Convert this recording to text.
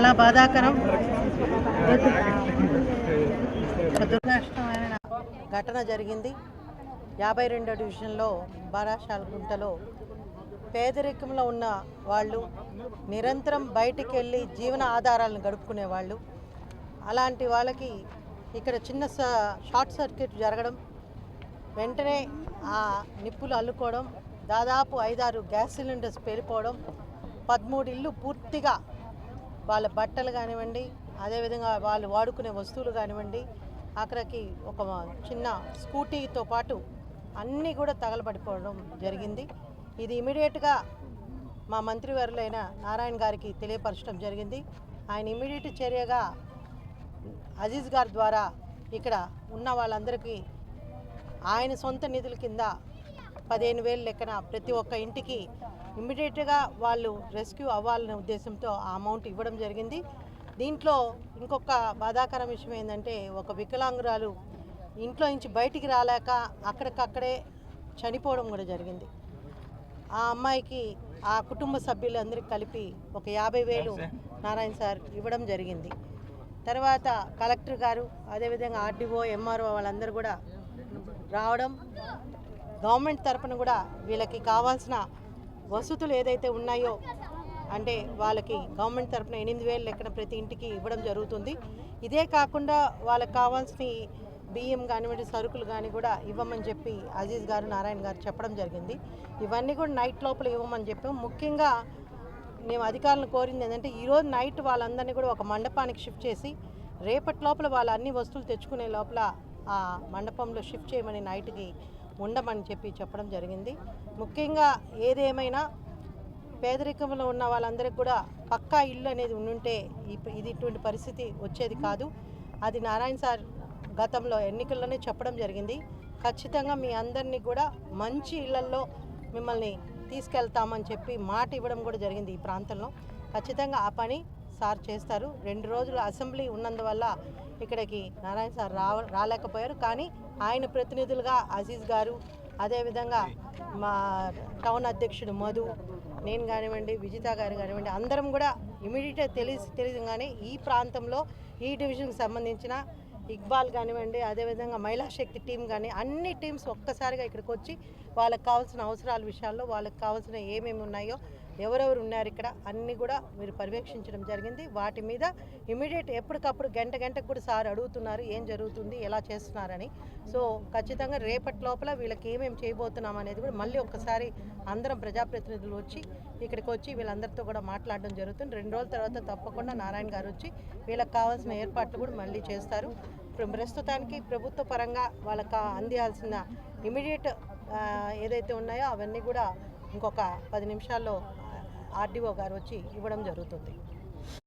చాలా బాధాకరం. దురదృష్టమైన ఘటన జరిగింది. యాభై రెండో డివిజన్లో బారాషాలగుంటలో పేదరికంలో ఉన్న వాళ్ళు నిరంతరం బయటికి వెళ్ళి జీవన ఆధారాలను గడుపుకునే వాళ్ళు అలాంటి వాళ్ళకి ఇక్కడ చిన్న స- షార్ట్ సర్క్యూట్ జరగడం వెంటనే ఆ నిప్పులు అల్లుకోవడం దాదాపు ఐదారు గ్యాస్ సిలిండర్స్ పేలిపోవడం పదమూడు ఇల్లు పూర్తిగా వాళ్ళ బట్టలు కానివ్వండి అదేవిధంగా వాళ్ళు వాడుకునే వస్తువులు కానివ్వండి అక్కడికి ఒక చిన్న స్కూటీతో పాటు అన్నీ కూడా తగలబడిపోవడం జరిగింది. ఇది ఇమీడియట్గా మా మంత్రివర్యులైన నారాయణ గారికి తెలియపరచడం జరిగింది. ఆయన ఇమీడియట్ చర్యగా అజీజ్ గారి ద్వారా ఇక్కడ ఉన్న వాళ్ళందరికీ ఆయన సొంత నిధుల కింద పదిహేను వేలు లెక్కన ప్రతి ఒక్క ఇంటికి ఇమ్మీడియట్గా వాళ్ళు రెస్క్యూ అవ్వాలనే ఉద్దేశంతో ఆ అమౌంట్ ఇవ్వడం జరిగింది. దీంట్లో ఇంకొక బాధాకరం విషయం ఏంటంటే ఒక వికలాంగురాలు ఇంట్లో నుంచి బయటికి రాలేక అక్కడికక్కడే చనిపోవడం కూడా జరిగింది. ఆ అమ్మాయికి ఆ కుటుంబ సభ్యులందరికీ కలిపి ఒక యాభై వేలు నారాయణ సార్ ఇవ్వడం జరిగింది. తర్వాత కలెక్టర్ గారు అదేవిధంగా ఆర్డీఓ ఎంఆర్ఓ వాళ్ళందరూ కూడా రావడం గవర్నమెంట్ తరపున కూడా వీళ్ళకి కావాల్సిన వసతులు ఏదైతే ఉన్నాయో అంటే వాళ్ళకి గవర్నమెంట్ తరపున ఎనిమిది వేలు లెక్కన ప్రతి ఇంటికి ఇవ్వడం జరుగుతుంది. ఇదే కాకుండా వాళ్ళకి కావాల్సిన బియ్యం కానివ్వండి సరుకులు కానీ కూడా ఇవ్వమని చెప్పి అజీజ్ గారు నారాయణ గారు చెప్పడం జరిగింది. ఇవన్నీ కూడా నైట్ లోపల ఇవ్వమని చెప్పి. ముఖ్యంగా మేము అధికారులను కోరింది ఏంటంటే ఈరోజు నైట్ వాళ్ళందరినీ కూడా ఒక మండపానికి షిఫ్ట్ చేసి రేపటి లోపల వాళ్ళ అన్ని వస్తువులు తెచ్చుకునే లోపల ఆ మండపంలో షిఫ్ట్ చేయమని నైట్కి ఉండమని చెప్పి చెప్పడం జరిగింది. ముఖ్యంగా ఏదేమైనా పేదరికంలో ఉన్న వాళ్ళందరికీ కూడా పక్కా ఇల్లు అనేది ఉండుంటే ఇది ఇటువంటి పరిస్థితి వచ్చేది కాదు. అది నారాయణ సార్ గతంలో ఎన్నికల్లోనే చెప్పడం జరిగింది. ఖచ్చితంగా మీ అందరినీ కూడా మంచి ఇళ్ళల్లో మిమ్మల్ని తీసుకెళ్తామని చెప్పి మాట ఇవ్వడం కూడా జరిగింది ఈ ప్రాంతంలో. ఖచ్చితంగా ఆ పని సార్ చేస్తారు. రెండు రోజులు అసెంబ్లీ ఉన్నందువల్ల ఇక్కడికి నారాయణ సార్ రావ రాలేకపోయారు. కానీ ఆయన ప్రతినిధులుగా అజీజ్ గారు అదేవిధంగా మా టౌన్ అధ్యక్షుడు మధు నేను కానివ్వండి విజిత గారు కానివ్వండి అందరం కూడా ఇమీడియట్గా తెలిసి తెలియగానే ఈ ప్రాంతంలో ఈ డివిజన్కి సంబంధించిన ఇక్బాల్ కానివ్వండి అదేవిధంగా మహిళా శక్తి టీం కానీ అన్ని టీమ్స్ ఒక్కసారిగా ఇక్కడికి వచ్చి వాళ్ళకి కావాల్సిన అవసరాల విషయాల్లో వాళ్ళకి కావాల్సిన ఏమేమి ఉన్నాయో ఎవరెవరు ఉన్నారు ఇక్కడ అన్నీ కూడా మీరు పర్యవేక్షించడం జరిగింది. వాటి మీద ఇమీడియట్ ఎప్పటికప్పుడు గంట గంటకు కూడా సార్ అడుగుతున్నారు ఏం జరుగుతుంది ఎలా చేస్తున్నారని. సో ఖచ్చితంగా రేపటి లోపల వీళ్ళకి ఏమేమి చేయబోతున్నాం అనేది కూడా మళ్ళీ ఒక్కసారి అందరం ప్రజాప్రతినిధులు వచ్చి ఇక్కడికి వచ్చి వీళ్ళందరితో కూడా మాట్లాడడం జరుగుతుంది. రెండు రోజుల తర్వాత తప్పకుండా నారాయణ గారు వచ్చి వీళ్ళకి కావాల్సిన ఏర్పాట్లు కూడా మళ్ళీ చేస్తారు. ప్రస్తుతానికి ప్రభుత్వ పరంగా వాళ్ళకి అందియాల్సిన ఇమీడియట్ ఏదైతే ఉన్నాయో అవన్నీ కూడా ఇంకొక పది నిమిషాల్లో ఆర్డీఓ గారు వచ్చి ఇవ్వడం జరుగుతుంది.